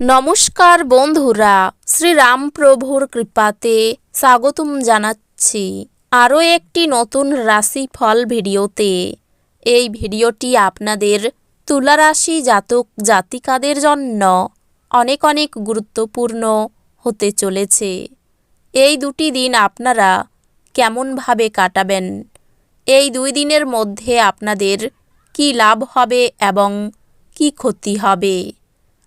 নমস্কার বন্ধুরা, শ্রীরামপ্রভুর কৃপাতে স্বাগতম জানাচ্ছি আরও একটি নতুন রাশিফল ভিডিওতে। এই ভিডিওটি আপনাদের তুলারাশি জাতক জাতিকাদের জন্য অনেক অনেক গুরুত্বপূর্ণ হতে চলেছে। এই দুটি দিন আপনারা কেমনভাবে কাটাবেন? এই দুই দিনের মধ্যে আপনাদের কি লাভ হবে এবং কি ক্ষতি হবে?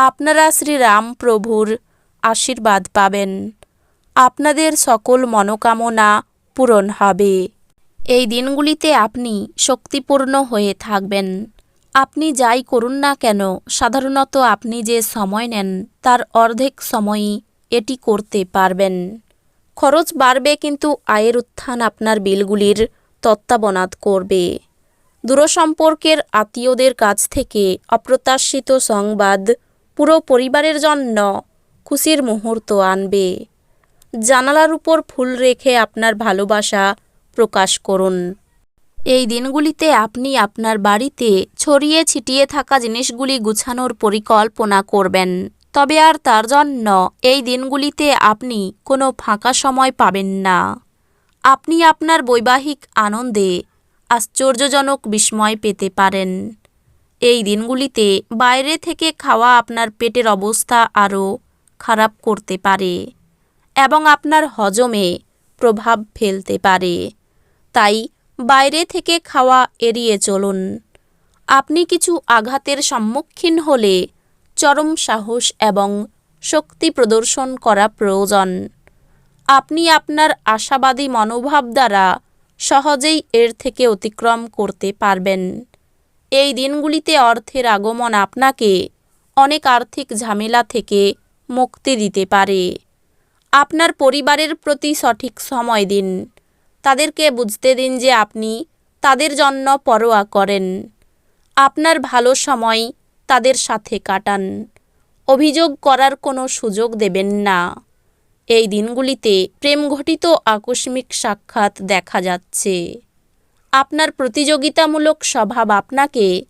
আপনারা শ্রীরাম প্রভুর আশীর্বাদ পাবেন। আপনাদের সকল মনোকামনা পূরণ হবে। এই দিনগুলিতে আপনি শক্তিপূর্ণ হয়ে থাকবেন। আপনি যাই করুন না কেন, সাধারণত আপনি যে সময় নেন, তার অর্ধেক সময়ই এটি করতে পারবেন। খরচ বাড়বে কিন্তু আয়ের উত্থান আপনার বিলগুলির তত্ত্বাবনাত করবে। দূরসম্পর্কের আত্মীয়দের কাছ থেকে অপ্রত্যাশিত সংবাদ পুরো পরিবারের জন্য খুশির মুহূর্ত আনবে। জানালার উপর ফুল রেখে আপনার ভালোবাসা প্রকাশ করুন। এই দিনগুলিতে আপনি আপনার বাড়িতে ছড়িয়ে ছিটিয়ে থাকা জিনিসগুলি গুছানোর পরিকল্পনা করবেন। তবে আর তার জন্য এই দিনগুলিতে আপনি কোনো ফাঁকা সময় পাবেন না। আপনি আপনার বৈবাহিক আনন্দে আশ্চর্যজনক বিস্ময় পেতে পারেন। এই দিনগুলিতে বাইরে থেকে খাওয়া আপনার পেটের অবস্থা আরও খারাপ করতে পারে এবং আপনার হজমে প্রভাব ফেলতে পারে। তাই বাইরে থেকে খাওয়া এড়িয়ে চলুন। আপনি কিছু আঘাতের সম্মুখীন হলে চরম সাহস এবং শক্তি প্রদর্শন করা প্রয়োজন। আপনি আপনার আশাবাদী মনোভাব দ্বারা সহজেই এর থেকে অতিক্রম করতে পারবেন। এই দিনগুলিতে অর্থের আগমন আপনাকে অনেক আর্থিক ঝামেলা থেকে মুক্তি দিতে পারে। আপনার পরিবারের প্রতি সঠিক সময় দিন। তাদেরকে বুঝতে দিন যে আপনি তাদের জন্য পরোয়া করেন। আপনার ভালো সময় তাদের সাথে কাটান। অভিযোগ করার কোনো সুযোগ দেবেন না। এই দিনগুলিতে প্রেমঘটিত আকস্মিক সাক্ষাৎ দেখা যাচ্ছে। আপনার প্রতিযোগিতামূলক স্বভাব আপনাকে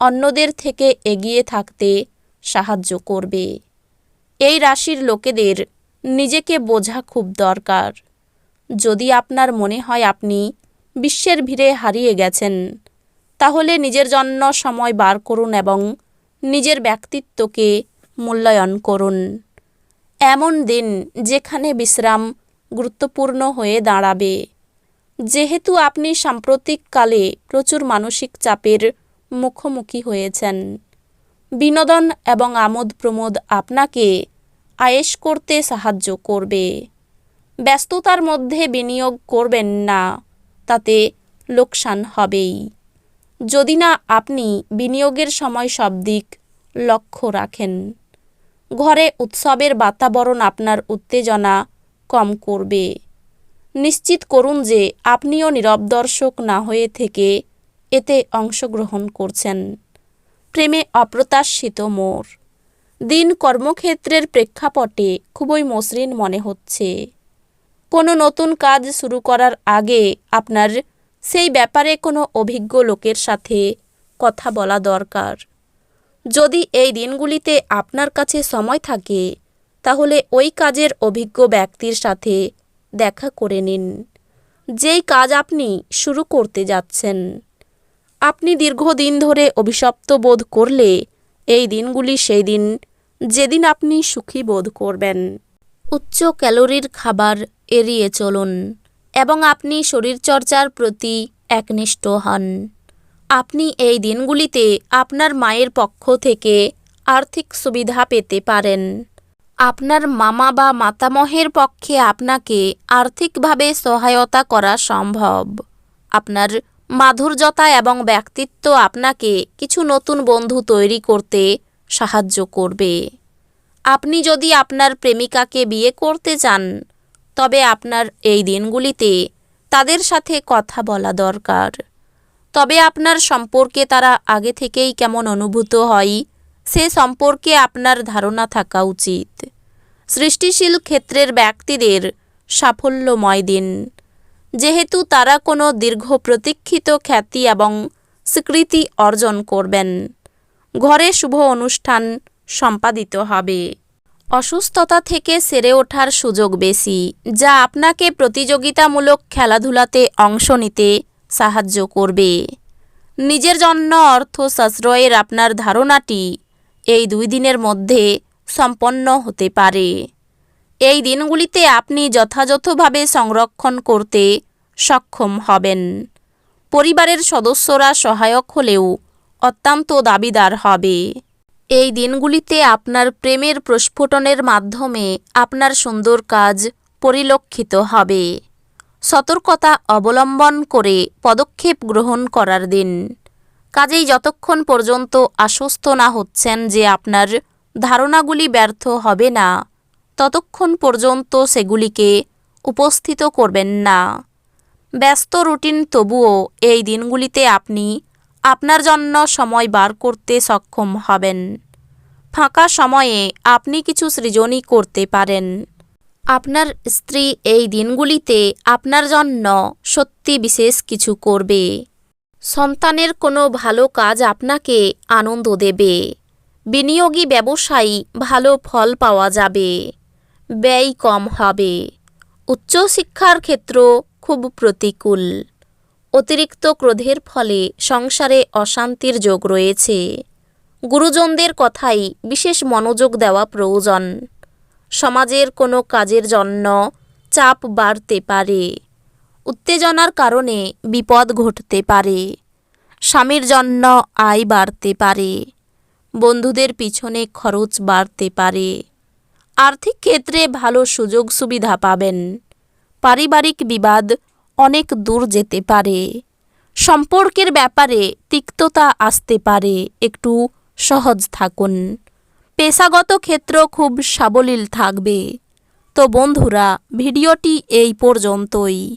অন্যদের থেকে এগিয়ে থাকতে সাহায্য করবে। এই রাশির লোকেদের নিজেকে বোঝা খুব দরকার। যদি আপনার মনে হয় আপনি বিশ্বের ভিড়ে হারিয়ে গেছেন, তাহলে নিজের জন্য সময় বার করুন এবং নিজের ব্যক্তিত্বকে মূল্যায়ন করুন। এমন দিন যেখানে বিশ্রাম গুরুত্বপূর্ণ হয়ে দাঁড়াবে। যেহেতু আপনি সাম্প্রতিককালে প্রচুর মানসিক চাপের মুখোমুখি হয়েছেন। বিনোদন এবং আমোদ প্রমোদ আপনাকে আয়েশ করতে সাহায্য করবে। ব্যস্ততার মধ্যে বিনিয়োগ করবেন না, তাতে লোকসান হবেই। যদি না আপনি বিনিয়োগের সময় সব দিক লক্ষ্য রাখেন, ঘরে উৎসবের বাতাবরণ আপনার উত্তেজনা কম করবে। নিশ্চিত করুন যে আপনিও নীরব দর্শক না হয়ে থেকে এতে অংশগ্রহণ করছেন। প্রেমে অপ্রত্যাশিত মোর। দিন কর্মক্ষেত্রের প্রেক্ষাপটে খুবই মসৃণ মনে হচ্ছে। কোনো নতুন কাজ শুরু করার আগে আপনার সেই ব্যাপারে কোনো অভিজ্ঞ লোকের সাথে কথা বলা দরকার। যদি এই দিনগুলিতে আপনার কাছে সময় থাকে, তাহলে ওই কাজের অভিজ্ঞ ব্যক্তির সাথে দেখা করে নিন। যেই কাজ আপনি শুরু করতে যাচ্ছেন। আপনি দীর্ঘদিন ধরে অভিশপ্ত বোধ করলে এই দিনগুলি সেই দিন যেদিন আপনি সুখী বোধ করবেন। উচ্চ ক্যালোরির খাবার এড়িয়ে চলুন এবং আপনি শরীরচর্চার প্রতি একনিষ্ঠ হন। আপনি এই দিনগুলিতে আপনার মায়ের পক্ষ থেকে আর্থিক সুবিধা পেতে পারেন। আপনার মামা বা মাতামহের পক্ষে আপনাকে আর্থিকভাবে সহায়তা করা সম্ভব। আপনার মাধুর্যতা এবং ব্যক্তিত্ব আপনাকে কিছু নতুন বন্ধু তৈরি করতে সাহায্য করবে। আপনি যদি আপনার প্রেমিকাকে বিয়ে করতে চান, তবে আপনার এই দিনগুলিতে তাদের সাথে কথা বলা দরকার। তবে আপনার সম্পর্কে তারা আগে থেকেই কেমন অনুভূত হয় সে সম্পর্কে আপনার ধারণা থাকা উচিত। সৃষ্টিশীল ক্ষেত্রের ব্যক্তিদের সাফল্যময় দিন। যেহেতু তারা কোনো দীর্ঘ প্রতীক্ষিত খ্যাতি এবং স্বীকৃতি অর্জন করবেন। ঘরে শুভ অনুষ্ঠান সম্পাদিত হবে। অসুস্থতা থেকে সেরে ওঠার সুযোগ বেশি, যা আপনাকে প্রতিযোগিতামূলক খেলাধুলাতে অংশ নিতে সাহায্য করবে। নিজের জন্য অর্থ সাশ্রয়ের আপনার ধারণাটি এই দুই দিনের মধ্যে সম্পন্ন হতে পারে। এই দিনগুলিতে আপনি যথাযথভাবে সংরক্ষণ করতে সক্ষম হবেন। পরিবারের সদস্যরা সহায়ক হলেও অত্যন্ত দাবিদার হবে। এই দিনগুলিতে আপনার প্রেমের প্রস্ফুটনের মাধ্যমে আপনার সুন্দর কাজ পরিলক্ষিত হবে। সতর্কতা অবলম্বন করে পদক্ষেপ গ্রহণ করার দিন। কাজেই যতক্ষণ পর্যন্ত আশ্বস্ত না হচ্ছেন যে আপনার ধারণাগুলি ব্যর্থ হবে না, ততক্ষণ পর্যন্ত সেগুলিকে উপস্থিত করবেন না। ব্যস্ত রুটিন তবুও এই দিনগুলিতে আপনি আপনার জন্য সময় বার করতে সক্ষম হবেন। ফাঁকা সময়ে আপনি কিছু সৃজনই করতে পারেন। আপনার স্ত্রী এই দিনগুলিতে আপনার জন্য সত্যি বিশেষ কিছু করবে। সন্তানের কোনো ভালো কাজ আপনাকে আনন্দ দেবে। বিনিয়োগী ব্যবসায়ী ভালো ফল পাওয়া যাবে। ব্যয় কম হবে। উচ্চশিক্ষার ক্ষেত্র খুব প্রতিকূল। অতিরিক্ত ক্রোধের ফলে সংসারে অশান্তির যোগ রয়েছে। গুরুজনদের কথাই বিশেষ মনোযোগ দেওয়া প্রয়োজন। সমাজের কোনো কাজের জন্য চাপ বাড়তে পারে। উত্তেজনার কারণে বিপদ ঘটতে পারে। স্বামীর জন্য আয় বাড়তে পারে। বন্ধুদের পিছনে খরচ বাড়তে পারে। আর্থিক ক্ষেত্রে ভালো সুযোগ সুবিধা পাবেন। পারিবারিক বিবাদ অনেক দূর যেতে পারে। সম্পর্কের ব্যাপারে তিক্ততা আসতে পারে। একটু সহজ থাকুন। পেশাগত ক্ষেত্র খুব সাবলীল থাকবে। তো বন্ধুরা, ভিডিওটি এই পর্যন্তই।